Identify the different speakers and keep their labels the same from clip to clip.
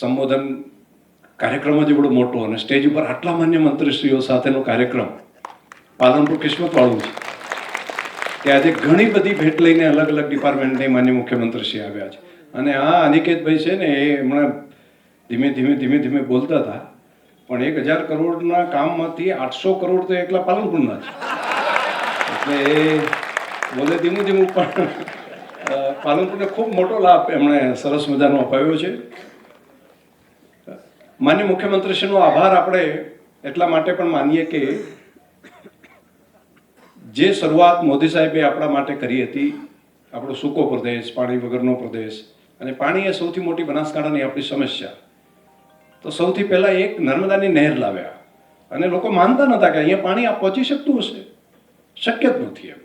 Speaker 1: સંબોધન કાર્યક્રમ જ એવડો મોટો અને સ્ટેજ ઉપર આટલા માન્ય મંત્રીશ્રીઓ સાથેનો કાર્યક્રમ પાલનપુર કિસ્મતવાળું છે. કે આજે ઘણી બધી ભેટ લઈને અલગ અલગ ડિપાર્ટમેન્ટની માન્ય મુખ્યમંત્રીશ્રી આવ્યા છે. અને આ અનિકેતભાઈ છે ને એ હમણાં ધીમે ધીમે ધીમે ધીમે બોલતા હતા. પણ એક હજાર કરોડના કામમાંથી આઠસો કરોડ તો એકલા પાલનપુરના છે. એટલે એ બોલે ધીમું ધીમું પણ પાલનપુરને ખૂબ મોટો લાભ એમણે સરસ મજાનો અપાવ્યો છે. માન્ય મુખ્યમંત્રીશ્રીનો આભાર આપણે એટલા માટે પણ માનીએ કે જે શરૂઆત મોદી સાહેબે આપણા માટે કરી હતી, આપણો સૂકો પ્રદેશ, પાણી વગરનો પ્રદેશ, અને પાણી એ સૌથી મોટી બનાસકાંઠાની આપણી સમસ્યા. તો સૌથી પહેલાં એક નર્મદાની નહેર લાવ્યા. અને લોકો માનતા નહોતા કે અહીંયા પાણી આ પહોંચી શકતું હશે. શક્ય જ નથી એમ.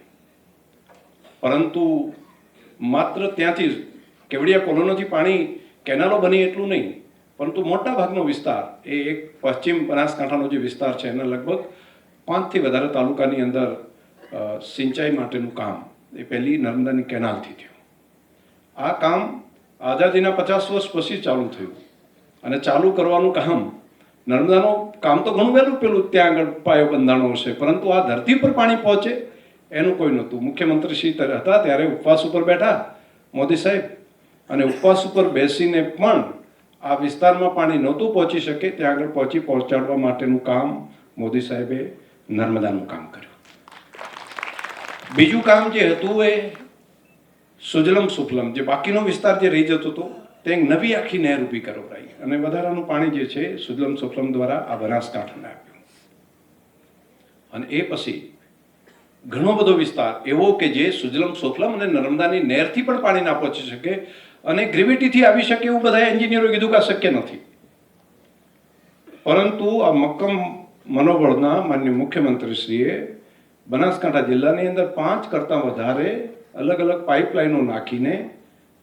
Speaker 1: પરંતુ માત્ર ત્યાંથી કેવડિયા કોલોનોથી પાણી કેનાલો બની એટલું નહીં. પરંતુ મોટા ભાગનો વિસ્તાર એ એક પશ્ચિમ બનાસકાંઠાનો જે વિસ્તાર છે, એના લગભગ પાંચથી વધારે તાલુકાની અંદર સિંચાઈ માટેનું કામ એ પહેલી નર્મદાની કેનાલથી થયું. આ કામ આઝાદીના પચાસ વર્ષ પછી ચાલુ થયું અને ચાલુ કરવાનું કામ નર્મદાનું કામ તો ઘણું વહેલું પેલું ત્યાં આગળ પાયો બંધાણો હશે, પરંતુ આ ધરતી પર પાણી પહોંચે એનું કોઈ નહોતું. મુખ્યમંત્રી શ્રી હતા ત્યારે ઉપવાસ ઉપર બેઠા, મોદી સાહેબ, અને ઉપવાસ ઉપર બેસીને પણ આ વિસ્તારમાં પાણી નહોતું પહોંચી શકે, ત્યાં આગળ પહોંચી પહોંચાડવા માટેનું કામ મોદી સાહેબે નર્મદાનું કામ કર્યું. બીજું કામ જે હતું એ સુજલમ સુફલમ, જે બાકીનો વિસ્તાર જે રહી જતો હતો, તે નવી આખી નહેર ઊભી કરવડાવી અને વધારાનું પાણી જે છે, સુજલમ સુફલમ દ્વારા આ બનાસકાંઠાને આપ્યું. અને એ પછી ઘણો બધો વિસ્તાર એવો કે જે સુજલમ સોફલમ અને નર્મદાની નહેરથી પણ પાણી ના પહોંચી શકે અને ગ્રેવિટીથી આવી શકે એવું બધા એન્જિનિયરો કીધું કે આ શક્ય નથી. પરંતુ આ મક્કમ મનોબળના માન્ય મુખ્યમંત્રીશ્રીએ બનાસકાંઠા જિલ્લાની અંદર પાંચ કરતાં વધારે અલગ અલગ પાઇપલાઇનો નાખીને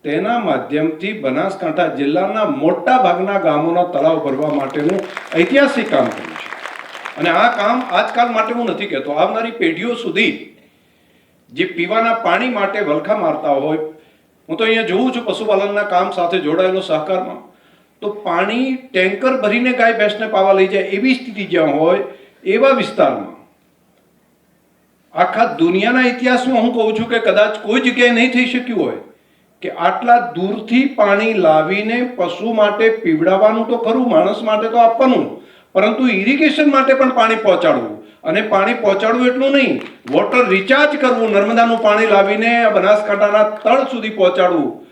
Speaker 1: તેના માધ્યમથી બનાસકાંઠા જિલ્લાના મોટા ભાગના ગામોના તળાવ ભરવા માટેનું ઐતિહાસિક કામ કર્યું. અને આ કામ આજકાલ માટે હું નથી કહેતો. આવનારી પેઢીઓ સુધી જે પીવાના પાણી માટે વલખા મારતા હોય, હું તો અહીંયા જોઉં છું પશુપાલનના કામ સાથે જોડાયેલો સહકારમાં, તો પાણી ટેન્કર ભરીને ગાય ભેંસને પાવા લઈ જાય એવી સ્થિતિ જ્યાં હોય, એવા વિસ્તારમાં. આખા દુનિયાના ઇતિહાસમાં હું કહું છું કે કદાચ કોઈ જગ્યાએ નહીં થઈ શક્યું હોય, કે આટલા દૂરથી પાણી લાવીને પશુ માટે પીવડાવવાનું તો ખરું, માણસ માટે તો આપવાનું. પરંતુ ઇરિગેશન માટે પણ પાણી પહોંચાડવું. અને પાણી પહોંચાડવું એટલું નહીં વોટર રિચાર્જ કરવું, નર્મદાનું પાણી લાવીને બનાસકાંઠાના તળ સુધી પહોંચાડવું.